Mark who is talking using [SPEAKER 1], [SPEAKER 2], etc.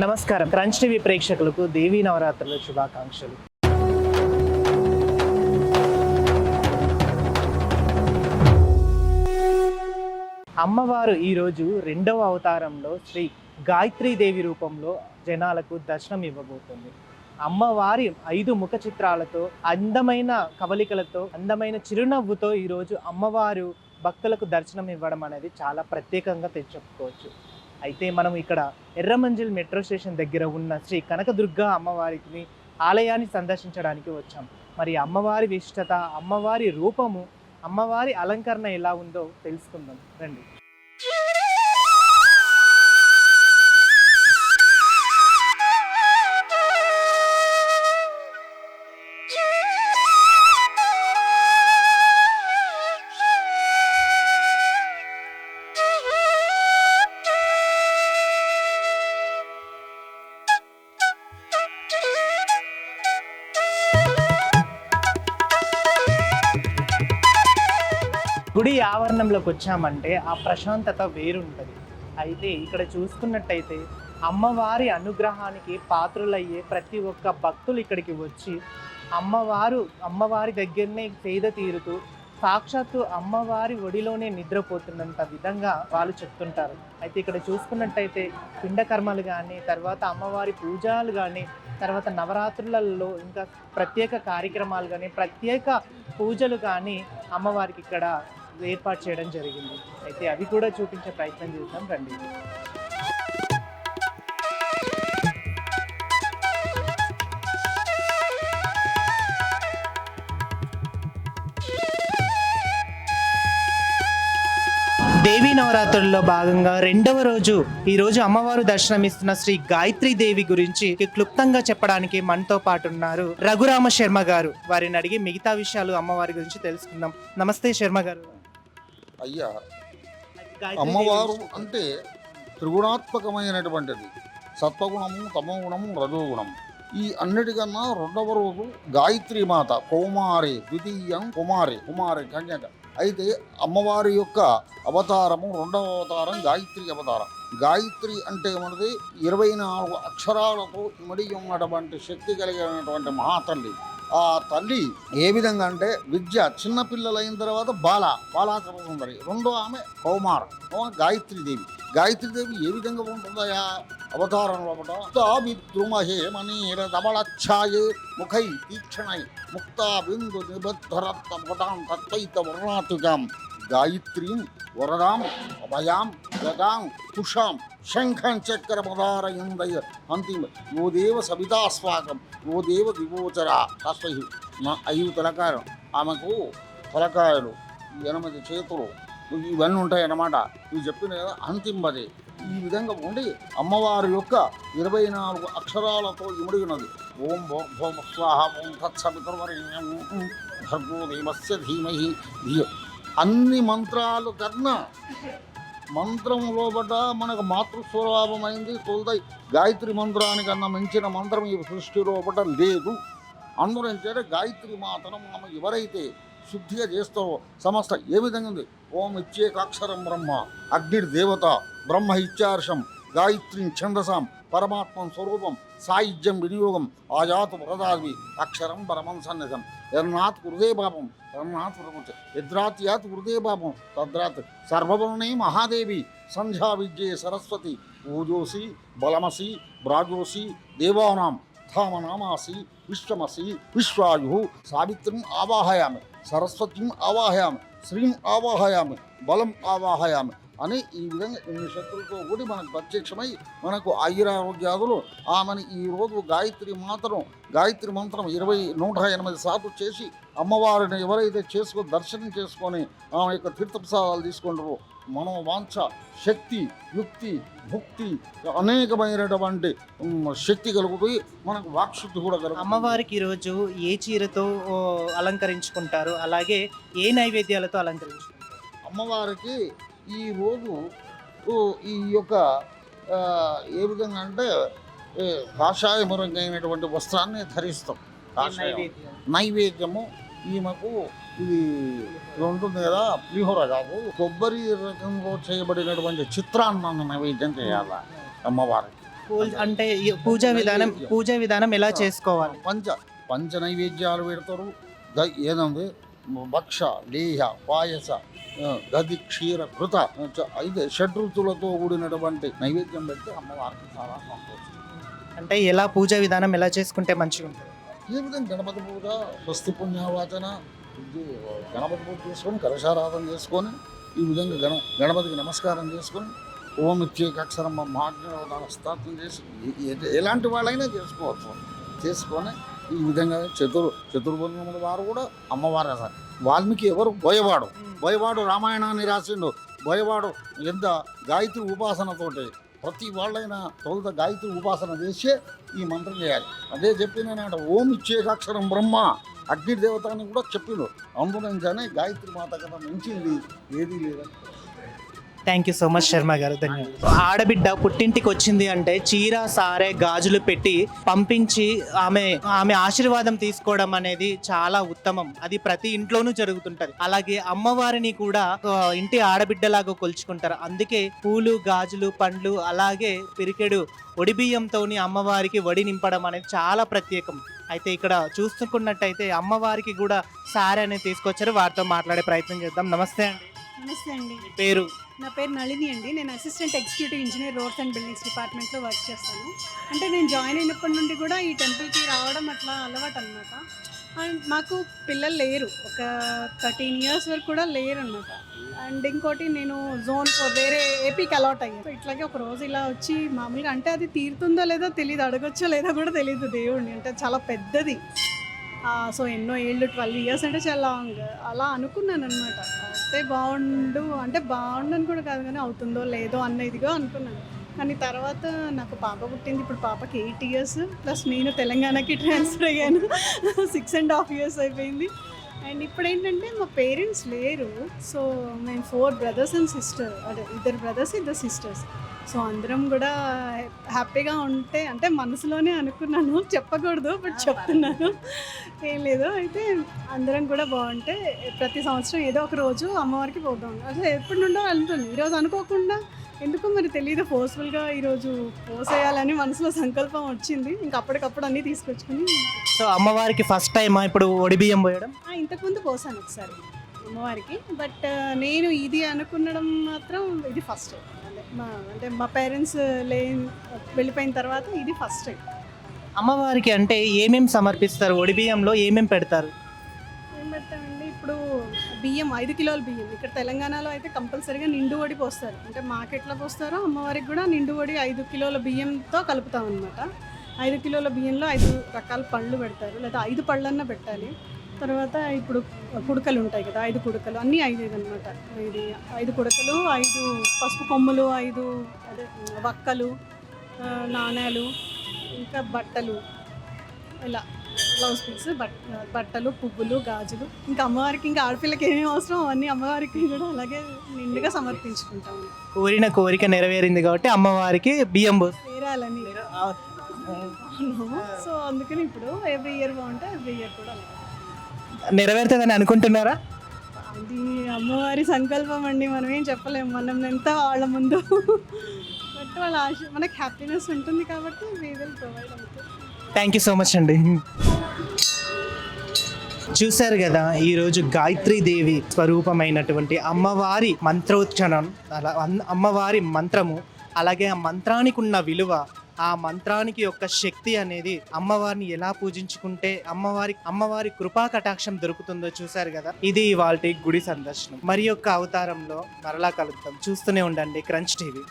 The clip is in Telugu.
[SPEAKER 1] నమస్కారం. క్రంచ్ టీవీ ప్రేక్షకులకు దేవీ నవరాత్రుల శుభాకాంక్షలు. అమ్మవారు ఈరోజు రెండవ అవతారంలో శ్రీ గాయత్రీదేవి రూపంలో జనాలకు దర్శనం ఇవ్వబోతుంది. అమ్మవారి ఐదు ముఖ చిత్రాలతో అందమైన కవలికలతో అందమైన చిరునవ్వుతో ఈరోజు అమ్మవారు భక్తులకు దర్శనం ఇవ్వడం అనేది చాలా ప్రత్యేకంగా తెచ్చుకోవచ్చు. అయితే మనం ఇక్కడ ఎర్రమంజిల్ మెట్రో స్టేషన్ దగ్గర ఉన్న శ్రీ కనకదుర్గ అమ్మవారికి ఆలయాన్ని సందర్శించడానికి వచ్చాం. మరి అమ్మవారి విశిష్టత అమ్మవారి రూపము అమ్మవారి అలంకరణ ఎలా ఉందో తెలుసుకుందాం. రండి. ఆవరణంలోకి వచ్చామంటే ఆ ప్రశాంతత వేరుంటుంది. అయితే ఇక్కడ చూసుకున్నట్టయితే అమ్మవారి అనుగ్రహానికి పాత్రులయ్యే ప్రతి ఒక్క భక్తులు ఇక్కడికి వచ్చి అమ్మవారు అమ్మవారి దగ్గరనే సేద తీరుతూ సాక్షాత్తు అమ్మవారి ఒడిలోనే నిద్రపోతున్నంత విధంగా వాళ్ళు చెప్తుంటారు. అయితే ఇక్కడ చూసుకున్నట్టయితే పిండకర్మలు కానీ తర్వాత అమ్మవారి పూజలు కానీ తర్వాత నవరాత్రులలో ఇంకా ప్రత్యేక కార్యక్రమాలు కానీ ప్రత్యేక పూజలు కానీ అమ్మవారికి ఇక్కడ ఏర్పాటు చేయడం జరిగింది. అయితే అవి కూడా చూపించే ప్రయత్నం చేద్దాం రండి. దేవీ నవరాత్రుల్లో భాగంగా రెండవ రోజు ఈ రోజు అమ్మవారు దర్శనమిస్తున్న శ్రీ గాయత్రి దేవి గురించి క్లుప్తంగా చెప్పడానికి మనతో పాటు ఉన్నారు రఘురామ శర్మ గారు. వారిని అడిగి మిగతా విషయాలు అమ్మవారి గురించి తెలుసుకుందాం. నమస్తే శర్మ గారు.
[SPEAKER 2] అయ్యా అమ్మవారు అంటే త్రిగుణాత్మకమైనటువంటిది. సత్వగుణము తమోగుణము రజోగుణము. ఈ అన్నిటికన్నా రెండవ రోజు గాయత్రి మాత కౌమారి ద్వితీయం కుమారి కుమారి కన్యక. అయితే అమ్మవారి యొక్క అవతారము రెండవ అవతారం గాయత్రి అవతారం. గాయత్రి అంటే మనది ఇరవై నాలుగు అక్షరాలతో ఇమిడి ఉన్నటువంటి శక్తి కలిగినటువంటి మహాతల్లి. ఆ తల్లి ఏ విధంగా అంటే విద్య చిన్నపిల్లలైన తర్వాత బాల బాలాచర సుందరి రెండో ఆమె కౌమార గాయత్రీదేవి. గాయత్రీదేవి ఏ విధంగా ఉంటుందయా అవతారంలో విద్రుమహే మనీర ధవళఛాయే ముఖై తీక్షణై ముక్తా బిందు నిబద్ధరత్తం తత్వైత వర్ణాతుగాం గాయత్రీం వరదాం అభయాం గదాం కుషాం శంఖం చక్ర పదారయందయ అంతిమ. ఓ దేవ సవితాస్వాగం ఓ దేవ వివోచర తస్మై నా ఐదు తలకాయలు. ఆమెకు తలకాయలు ఎనిమిది చేతులు. ఇవన్నీ ఉంటాయి అన్నమాట ఇవి చెప్పిన కదా ఈ విధంగా ఉండి అమ్మవారి యొక్క ఇరవై నాలుగు అక్షరాలతో ఇముడిగినది. ఓం భోం స్వాహ ఓం తత్సవితర్వరేణ్యం భర్గో దేవస్య ధీమహి. ధియో అన్ని మంత్రాలు కన్నా మంత్రం లోపట మనకు మాతృస్వరూపమైంది తొలదై గాయత్రి మంత్రానికన్నా మించిన మంత్రం ఈ సృష్టి లోపట లేదు. అందులో గాయత్రి మాతను మనం ఎవరైతే శుద్ధిగా చేస్తారో సమస్త ఏ విధంగా ఉంది? ఓం ఇచ్చేకాక్షరం బ్రహ్మ. అగ్నిర్ దేవత బ్రహ్మ ఇచ్చార్షం గాయత్రి ఛందసాం పరమాత్మం స్వరూపం సాయుధ్యం వినియోగం ఆజాతు వరదావి అక్షరం పరమం సన్నిధం యన్నాత్ హృదయ పాపం యన్నాత్ ప్రపంచ యద్రాత్ యాత్ హృదయ పాపం తద్రాత్ సర్వవర్ణే మహాదేవి సంధ్యా విద్యే సరస్వతి ఓజోసి బలమసి బ్రాజోసి దేవానాం ధామనామాసి విశ్వమసి విశ్వాయు సావిత్రిం ఆవాహయామి సరస్వతిం ఆవాహయామి శ్రీం ఆవాహయామి బలం ఆవాహయామి అని ఈ విధంగా ఇన్ని శక్తులతో కూడి మనకు ప్రత్యక్షమై మనకు ఆయురారోగ్యాదులు ఆమెను ఈ రోజు గాయత్రి మాతను గాయత్రి మంత్రం ఇరవై నూట ఎనిమిది సార్లు చేసి అమ్మవారిని ఎవరైతే చేసుకొని దర్శనం చేసుకొని ఆమె యొక్క తీర్థప్రసాదాలు తీసుకుంటారో మనోవాంఛ శక్తి యుక్తి భుక్తి అనేకమైనటువంటి శక్తి కలుగుతాయి మనకు వాక్శుద్ధి కూడా కలుగుతుంది.
[SPEAKER 1] అమ్మవారికి ఈరోజు ఏ చీరతో అలంకరించుకుంటారు? అలాగే ఏ నైవేద్యాలతో అలంకరించుకుంటారు?
[SPEAKER 2] అమ్మవారికి ఈ రోజు ఓ, ఈ యొక్క ఏ విధంగా అంటే ఏ, కాషాయమురంగైనటువంటి వస్త్రాన్ని ధరిస్తాం. కాషాయం.
[SPEAKER 1] నైవేద్యం
[SPEAKER 2] నైవేద్యము. ఈమెకు ఇది ఉంటుంది కదా పులిహోర కాదు. కొబ్బరి రకంలో చేయబడినటువంటి చిత్రాన్నాన్ని నైవేద్యం చేయాలి అమ్మవారికి.
[SPEAKER 1] అంటే పూజా విధానం పూజా విధానం ఎలా చేసుకోవాలి?
[SPEAKER 2] పంచ పంచ నైవేద్యాలు పెడతారు. ఏదంది? భక్ష లేహ పాయస గది క్షీర కృత అయితే షడ్రుచులతో కూడినటువంటి నైవేద్యం పెడితే అమ్మవారికి చాలా సంతోషం.
[SPEAKER 1] అంటే ఎలా పూజా విధానం ఎలా చేసుకుంటే మంచిగా ఉంటుంది?
[SPEAKER 2] ఈ విధంగా గణపతి పూజ స్వస్తి పుణ్యవాచన ఇది గణపతి పూజ చేసుకొని కలశారాధన చేసుకొని ఈ విధంగా గణ గణపతికి నమస్కారం చేసుకొని ఓం ఇచ్చేకక్షరం మాజ్ఞాన స్థాపన చేసి ఎలాంటి వాళ్ళైనా చేసుకోవచ్చు. చేసుకొని ఈ విధంగా చతుర్ చతుర్భుజముల వారు కూడా అమ్మవారు సార్. వాల్మీకి ఎవరు? బోయవాడు. బోయవాడు రామాయణాన్ని రాసిండు. బోయవాడు ఎంత గాయత్రి ఉపాసనతోటి ప్రతి వాళ్ళైనా తొలుత గాయత్రి ఉపాసన చేసే ఈ మంత్రం చేయాలి. అదే చెప్పిన నాట ఓం ఇచ్చేకాక్షరం బ్రహ్మ అగ్ని దేవత అని కూడా చెప్పిండు. అందులోంచనే గాయత్రి మాత కదా మించింది. ఏదీ లేదని
[SPEAKER 1] thank you so much Sharma garu. ధన్యవాదాలు. ఆడబిడ్డ పుట్టింటికి వచ్చింది అంటే చీర సారే గాజులు పెట్టి పంపించి ఆమె ఆమె ఆశీర్వాదం తీసుకోవడం అనేది చాలా ఉత్తమం. అది ప్రతి ఇంట్లోనూ జరుగుతుంటది. అలాగే అమ్మవారిని కూడా ఇంటి ఆడబిడ్డలాగా కొలుచుకుంటారు. అందుకే పూలు గాజులు పండ్లు అలాగే పిరికెడు ఒడి బియ్యంతోని అమ్మవారికి వడి నింపడం అనేది చాలా ప్రత్యేకం. అయితే ఇక్కడ చూసుకున్నట్టయితే అమ్మవారికి కూడా సారీ అనేది తీసుకొచ్చారు. వారితో మాట్లాడే ప్రయత్నం చేద్దాం. నమస్తే అండి.
[SPEAKER 3] నమస్తే అండి.
[SPEAKER 1] పేరు?
[SPEAKER 3] నా పేరు నళిని అండి. నేను assistant executive engineer roads and buildings డిపార్ట్మెంట్లో వర్క్ చేస్తాను. అంటే నేను జాయిన్ అయినప్పటి నుండి కూడా ఈ టెంపుల్కి రావడం అట్లా అలవాటు అనమాట అండ్ మాకు పిల్లలు లేరు. ఒక థర్టీన్ ఇయర్స్ వరకు కూడా లేరు అనమాట అండ్ ఇంకోటి నేను జోన్ ఫోర్ వేరే ఏపీకి అలాట్ అయ్యాను ఇట్లాగే ఒక రోజు ఇలా వచ్చి మామూలుగా అంటే అది తీరుతుందో లేదో తెలియదు అడగొచ్చో లేదో కూడా తెలియదు దేవుడిని అంటే చాలా పెద్దది. సో ఎన్నో ఏళ్ళు ట్వెల్వ్ ఇయర్స్ అంటే చాలా లాంగ్ అలా అనుకున్నాను అనమాట అయితే బాగుండు అంటే బాగుండని కూడా కాదు కానీ అవుతుందో లేదో అన్న ఇదిగా అనుకున్నాను. కానీ తర్వాత నాకు పాప పుట్టింది ఇప్పుడు పాపకి ఎయిట్ ఇయర్స్ ప్లస్ నేను తెలంగాణకి ట్రాన్స్ఫర్ అయ్యాను. సిక్స్ అండ్ హాఫ్ ఇయర్స్ అయిపోయింది. అండ్ ఇప్పుడు ఏంటంటే మా పేరెంట్స్ లేరు. సో మేము ఫోర్ బ్రదర్స్ అండ్ సిస్టర్ అదే ఇద్దరు బ్రదర్స్ ఇద్దరు సిస్టర్స్. సో అందరం కూడా హ్యాపీగా ఉంటే అంటే మనసులోనే అనుకున్నాను చెప్పకూడదు బట్ చెప్తున్నాను. ఏం లేదు. అయితే అందరం కూడా బాగుంటే ప్రతి సంవత్సరం ఏదో ఒక రోజు అమ్మవారికి పోతాం. అసలు ఎప్పటి నుండో వెళ్తుంది. ఈరోజు అనుకోకుండా ఎందుకో మరి తెలియదు ఫోర్స్ఫుల్గా ఈరోజు పోసేయాలని మనసులో సంకల్పం వచ్చింది. ఇంకా అప్పటికప్పుడు అన్నీ తీసుకొచ్చుకొని
[SPEAKER 1] సో అమ్మవారికి ఫస్ట్ టైం ఇప్పుడు ఒడి బియ్యం పోయడం?
[SPEAKER 3] ఆ, ఇంతకుముందు పోసాను ఒకసారి అమ్మవారికి. బట్ నేను ఇది అనుకునడం మాత్రం ఇది ఫస్ట్ అంటే మా అంటే మా పేరెంట్స్ లే వెళ్ళిపోయిన తర్వాత ఇది ఫస్ట్ టైం
[SPEAKER 1] అమ్మవారికి అంటే ఏమేమి సమర్పిస్తారు? ఒడి బియ్యంలో ఏమేమి పెడతారు?
[SPEAKER 3] బియ్యం ఐదు కిలోల బియ్యం. ఇక్కడ తెలంగాణలో అయితే కంపల్సరీగా నిండు వడి పోస్తారు. అంటే మార్కెట్లో పోస్తారో అమ్మవారికి కూడా నిండు వడి ఐదు కిలోల బియ్యంతో కలుపుతాం అనమాట ఐదు కిలోల బియ్యంలో ఐదు రకాల పళ్ళు పెడతారు. లేదా ఐదు పళ్ళన్నా పెట్టాలి. తర్వాత ఇప్పుడు కుడకలు ఉంటాయి కదా ఐదు కుడకలు. అన్నీ ఐదు ఐదు అనమాట ఇది ఐదు కుడకలు ఐదు పసుపు కొమ్ములు ఐదు అదే వక్కలు నాణ్యాలు ఇంకా బట్టలు ఇలా. బ్లౌజ్ పీస్ బట్ బట్టలు పువ్వులు గాజులు. ఇంకా అమ్మవారికి ఇంకా ఆడపిల్లకి ఏమేమి అవసరం అవన్నీ అమ్మవారికి కూడా అలాగే నిండుగా సమర్పించుకుంటాము
[SPEAKER 1] కోరిన కోరిక నెరవేరింది కాబట్టి అమ్మవారికి బియ్యం
[SPEAKER 3] తీరాలని సో అందుకని ఇప్పుడు ఎవ్రీ ఇయర్ బాగుంటే ఎవ్రీ ఇయర్ కూడా.
[SPEAKER 1] నెరవేరుతుందని అనుకుంటున్నారా?
[SPEAKER 3] అది అమ్మవారి సంకల్పం అండి మనం ఏం చెప్పలేము మనం ఎంత వాళ్ళ ముందు. బట్ వాళ్ళ ఆశ మనకి హ్యాపీనెస్ ఉంటుంది కాబట్టి వీ విల్ ప్రొవైడ్ అంతే.
[SPEAKER 1] థ్యాంక్ యూ సో మచ్ అండి. చూశారు కదా ఈరోజు గాయత్రీ దేవి స్వరూపమైనటువంటి అమ్మవారి మంత్రోచ్చరణం అలా అమ్మవారి మంత్రము అలాగే ఆ మంత్రానికి ఉన్న విలువ ఆ మంత్రానికి యొక్క శక్తి అనేది అమ్మవారిని ఎలా పూజించుకుంటే అమ్మవారి అమ్మవారి కృపా కటాక్షం దొరుకుతుందో చూశారు కదా ఇది ఇవాళ గుడి సందర్శనం. మరి యొక్క అవతారంలో మరలా కలుద్దాం. చూస్తూనే ఉండండి క్రంచ్ టీవీ.